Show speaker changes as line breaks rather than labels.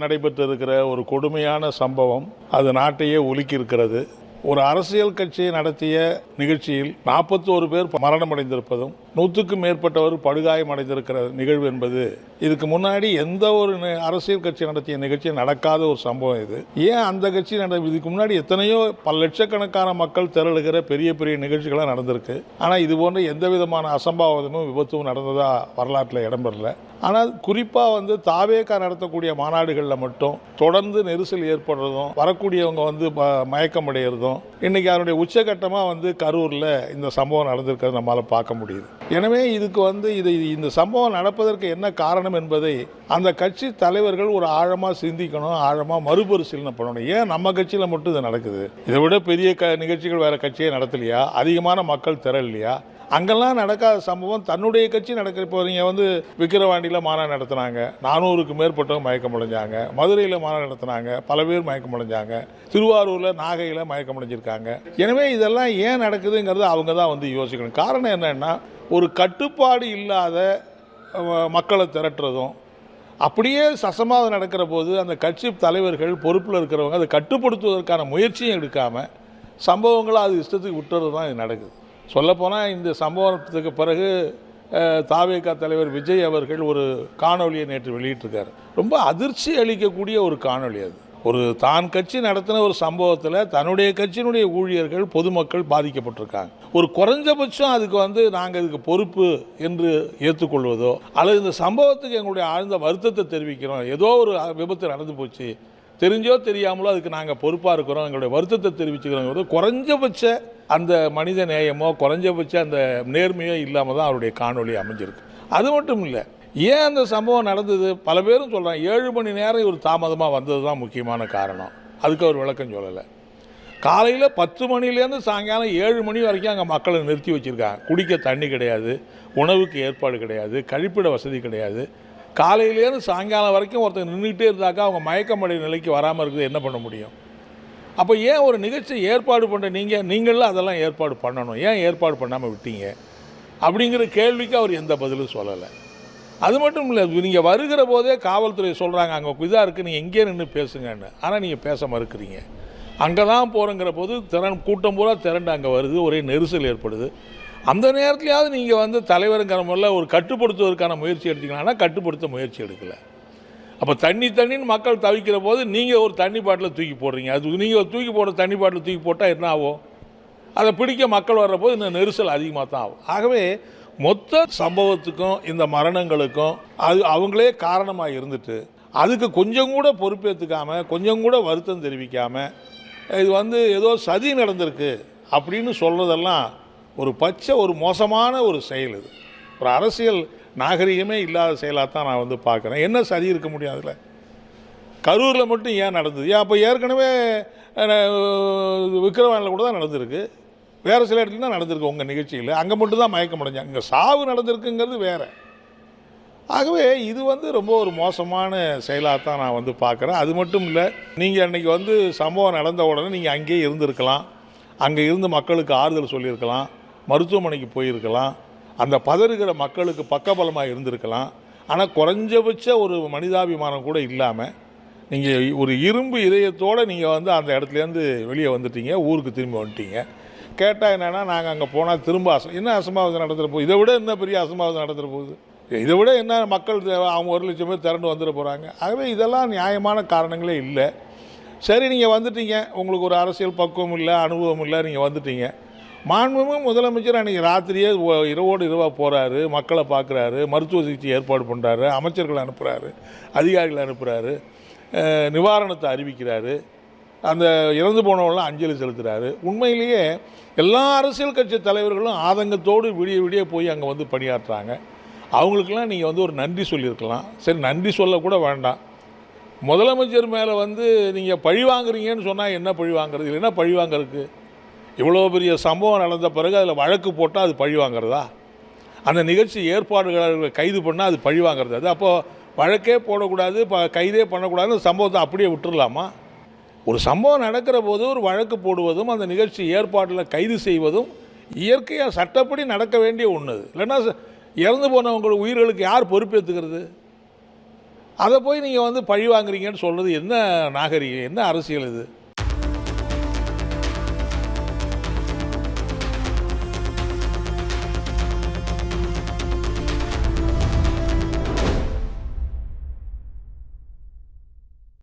நடைபெற்று இருக்கிற ஒரு கொடுமையான சம்பவம் அது நாட்டையே உலுக்கியிருக்கிறது. ஒரு அரசியல் கட்சியை நடத்திய நிகழ்ச்சியில் நாற்பத்தோரு பேர் மரணம் அடைந்திருப்பதும் நூற்றுக்கும் மேற்பட்டவர் படுகாயம் அடைந்திருக்கிற நிகழ்வு என்பது இதுக்கு முன்னாடி எந்த ஒரு அரசியல் கட்சி நடத்திய நிகழ்ச்சி நடக்காத ஒரு சம்பவம் இது. ஏன் அந்த கட்சி நட இதுக்கு முன்னாடி எத்தனையோ பல லட்சக்கணக்கான மக்கள் திரளுகிற பெரிய பெரிய நிகழ்ச்சிகளாக நடந்திருக்கு. ஆனால் இது போன்ற எந்த விதமான அசம்பாவிதமும் விபத்தும் நடந்ததா வரலாற்றில் இடம்பெறல ஆனால் குறிப்பாக வந்து தாவேக்கா நடத்தக்கூடிய மாநாடுகளில் மட்டும் தொடர்ந்து நெரிசல் ஏற்படுறதும் வரக்கூடியவங்க வந்து ப- மயக்கம் அடைகிறதும் இன்னைக்கு அதனுடைய உச்சகட்டமாக வந்து கரூரில் இந்த சம்பவம் நடந்திருக்கிறது நம்மளால் பார்க்க முடியுது. எனவே இதுக்கு வந்து இது இந்த சம்பவம் நடப்பதற்கு என்ன காரணம் என்பதை அந்த கட்சி தலைவர்கள் ஒரு ஆழமாக சிந்திக்கணும் ஆழமாக மறுபரிசீலனை பண்ணணும். ஏன் நம்ம கட்சியில் மட்டும் இது நடக்குது? இதை விட பெரிய க நிகழ்ச்சிகள் வேறு கட்சியே நடத்தலையா? அதிகமான மக்கள் திரளலையா? அங்கெல்லாம் நடக்காத சம்பவம் தன்னுடைய கட்சி நடக்கிற இப்போ நீங்கள் வந்து விக்கிரவாண்டியில் மாநாடு நடத்துனாங்க. நானூறுக்கு மேற்பட்டவங்க மயக்கம் அடைஞ்சாங்க மதுரையில் மாநாடு நடத்தினாங்க. பல பேர் மயக்கம் அடைஞ்சாங்க திருவாரூரில் நாகையில் மயக்கம் அடைஞ்சிருக்காங்க எனவே இதெல்லாம் ஏன் நடக்குதுங்கிறது அவங்க தான் வந்து யோசிக்கணும். காரணம் என்னென்னா ஒரு கட்டுப்பாடு இல்லாத மக்களை திரட்டுறதும் அப்படியே சசமாக நடக்கிற போது அந்த கட்சி தலைவர்கள் பொறுப்பில் இருக்கிறவங்க அதை கட்டுப்படுத்துவதற்கான முயற்சியும் எடுக்காமல் சம்பவங்களை அது இஷ்டத்துக்கு விட்டுறது தான் இது நடக்குது. சொல்லப்போனால் இந்த சம்பவத்துக்கு பிறகு தாவேகா தலைவர் விஜய் அவர்கள் ஒரு காணொளியை நேற்று வெளியிட்டிருக்காரு. ரொம்ப அதிர்ச்சி அளிக்கக்கூடிய ஒரு காணொளி அது. ஒரு தான் கட்சி நடத்தின ஒரு சம்பவத்தில் தன்னுடைய கட்சியினுடைய ஊழியர்கள் பொதுமக்கள் பாதிக்கப்பட்டிருக்காங்க. ஒரு குறைஞ்சபட்சம் அதுக்கு வந்து நாங்கள் இதுக்கு பொறுப்பு என்று ஏற்றுக்கொள்வதோ அல்லது இந்த சம்பவத்துக்கு எங்களுடைய ஆழ்ந்த வருத்தத்தை தெரிவிக்கிறோம். ஏதோ ஒரு விபத்து நடந்து போச்சு. தெரிஞ்சோ தெரியாமலோ அதுக்கு நாங்கள் பொறுப்பாக இருக்கிறோம். எங்களுடைய வருத்தத்தை தெரிவிச்சுக்கிறோங்கிறது குறைஞ்சபட்ச அந்த மனித நேயமோ குறைஞ்சபட்ச அந்த நேர்மையோ இல்லாமல் தான் அவருடைய காணொலி அமைஞ்சிருக்கு. அது மட்டும் இல்லை ஏன் அந்த சம்பவம் நடந்தது? பல பேரும் சொல்கிறாங்க ஏழு மணி நேரம் இவர் தாமதமாக வந்தது தான் முக்கியமான காரணம். அதுக்கு அவர் விளக்கம் சொல்லலை. காலையில் பத்து மணிலேருந்து சாயங்காலம் ஏழு மணி வரைக்கும் அங்கே மக்களை நிறுத்தி வச்சுருக்காங்க. குடிக்க தண்ணி கிடையாது உணவுக்கு ஏற்பாடு கிடையாது கழிப்பிட வசதி கிடையாது. காலையிலேருந்து சாயங்காலம் வரைக்கும் ஒருத்தர் நின்றுக்கிட்டே இருந்தாக்கா அவங்க மயக்கமடை நிலைக்கு வராமல் இருக்குது என்ன பண்ண முடியும்? அப்போ ஏன் ஒரு நிகழ்ச்சி ஏற்பாடு பண்ணுற நீங்கள் நீங்களும் அதெல்லாம் ஏற்பாடு பண்ணணும்? ஏன் ஏற்பாடு பண்ணாமல் விட்டீங்க? அப்படிங்கிற கேள்விக்கு அவர் எந்த பதிலும் சொல்லலை. அது மட்டும் இல்லை நீங்கள் வருகிற போதே காவல்துறை சொல்கிறாங்க அங்கே இதாக இருக்குது நீங்கள் எங்கேயே நின்று பேசுங்கன்னு. ஆனால் நீங்கள் பேச மறுக்கிறீங்க. அங்கே தான் போகிறங்கிற போது திறன் கூட்டம் பூரா திரண்டு அங்கே வருது ஒரே நெரிசல் ஏற்படுது. அந்த நேரத்துலையாவது நீங்கள் வந்து தலைவருங்கிற முறையில் ஒரு கட்டுப்படுத்துவதற்கான முயற்சி எடுத்தீங்கன்னா கட்டுப்படுத்த முயற்சி எடுக்கலை. அப்போ தண்ணி தண்ணின்னு மக்கள் தவிக்கிற போது நீங்கள் ஒரு தண்ணி பாட்டில் தூக்கி போடுறீங்க. அது நீங்கள் தூக்கி போடுற தண்ணி பாட்டில் தூக்கி போட்டால் என்ன ஆகும்? அதை பிடிக்க மக்கள் வர்ற போது இந்த நெரிசல் அதிகமாக தான் ஆகும். ஆகவே மொத்த சம்பவத்துக்கும் இந்த மரணங்களுக்கும் அது அவங்களே காரணமாக இருந்துட்டு அதுக்கு கொஞ்சம் கூட பொறுப்பேற்றுக்காம கொஞ்சம் கூட வருத்தம் தெரிவிக்காமல் இது வந்து ஏதோ சதி நடந்திருக்கு அப்படின்னு சொல்கிறதெல்லாம் ஒரு பச்சை ஒரு மோசமான ஒரு செயல் இது. ஒரு அரசியல் நாகரிகமே இல்லாத செயலாக தான் நான் வந்து பார்க்குறேன். என்ன சதி இருக்க முடியும் அதில்? கரூரில் மட்டும் ஏன் நடந்தது? ஏன் அப்போ ஏற்கனவே விக்ரவானில் கூட தான் நடந்திருக்கு. வேறு சில இடத்துல தான் நடந்திருக்கு உங்கள் நிகழ்ச்சியில். அங்கே மட்டும் தான் மயக்கம் அடைஞ்சாங்க இங்கே சாவு நடந்திருக்குங்கிறது வேறு. ஆகவே இது வந்து ரொம்ப ஒரு மோசமான செயலாக தான் நான் வந்து பார்க்குறேன். அது மட்டும் இல்லை நீங்கள் அன்றைக்கி வந்து சம்பவம் நடந்த உடனே நீங்கள் அங்கேயே இருந்திருக்கலாம். அங்கே இருந்து மக்களுக்கு ஆறுதல் சொல்லியிருக்கலாம். மருத்துவமனைக்கு போயிருக்கலாம். அந்த பதறுகிற மக்களுக்கு பக்கபலமாக இருந்திருக்கலாம். ஆனால் குறைஞ்சபட்ச ஒரு மனிதாபிமானம் கூட இல்லாமல் நீங்கள் ஒரு இரும்பு இதயத்தோடு நீங்கள் வந்து அந்த இடத்துலேருந்து வெளியே வந்துட்டீங்க ஊருக்கு திரும்பி வந்துட்டீங்க. கேட்டால் என்னென்னா நாங்கள் அங்கே போனால் திரும்ப அசம் என்ன அசம்பாவிதம் நடந்துற போகுது? இதை விட என்ன பெரிய அசம்பாவிதம் நடந்துற போகுது? இதை விட என்ன மக்கள் தேவை அவங்க ஒரு லட்சம் பேர் திரண்டு வந்துட போகிறாங்க ஆகவே இதெல்லாம் நியாயமான காரணங்களே இல்லை. சரி நீங்கள் வந்துட்டீங்க. உங்களுக்கு ஒரு அரசியல் பக்குவம் இல்லை அனுபவம் இல்லை நீங்கள் வந்துட்டீங்க. மாண்புமிகு முதலமைச்சர் அன்றைக்கி ராத்திரியே இரவோடு இரவாக போகிறாரு மக்களை பார்க்குறாரு மருத்துவ சிகிச்சை ஏற்பாடு பண்ணுறாரு அமைச்சர்களை அனுப்புகிறாரு அதிகாரிகளை அனுப்புகிறாரு நிவாரணத்தை அறிவிக்கிறாரு. அந்த இறந்து போனவங்களாம் அஞ்சலி செலுத்துகிறாரு உண்மையிலேயே எல்லா அரசியல் கட்சி தலைவர்களும் ஆதங்கத்தோடு விடிய விடிய போய் அங்கே வந்து பணியாற்றுறாங்க அவங்களுக்கெல்லாம் நீங்கள் வந்து ஒரு நன்றி சொல்லியிருக்கலாம். சரி நன்றி சொல்லக்கூட வேண்டாம். முதலமைச்சர் மேலே வந்து நீங்கள் பழி வாங்குறீங்கன்னு சொன்னால் என்ன பழி வாங்குறது? இல்லைன்னா பழி வாங்குறதுக்கு இவ்வளோ பெரிய சம்பவம் நடந்த பிறகு அதில் வழக்கு போட்டால் அது பழி வாங்குறதா? அந்த நிகழ்ச்சி ஏற்பாடுகளை கைது பண்ணால் அது பழி வாங்குறது. அது அப்போது வழக்கே போடக்கூடாது ப கைதே பண்ணக்கூடாதுன்னு சம்பவத்தை அப்படியே விட்டுடலாமா ஒரு சம்பவம் நடக்கிற போது ஒரு வழக்கு போடுவதும் அந்த நிகழ்ச்சி ஏற்பாட்டில் கைது செய்வதும் இயற்கையாக சட்டப்படி நடக்க வேண்டிய ஒன்று இல்லைன்னா இறந்து போனவங்களோட உயிர்களுக்கு யார் பொறுப்பேற்றுக்கிறது அதை போய் நீங்கள் வந்து பழி வாங்குறீங்கன்னு சொல்கிறது என்ன நாகரிகம்? என்ன அரசியல் இது?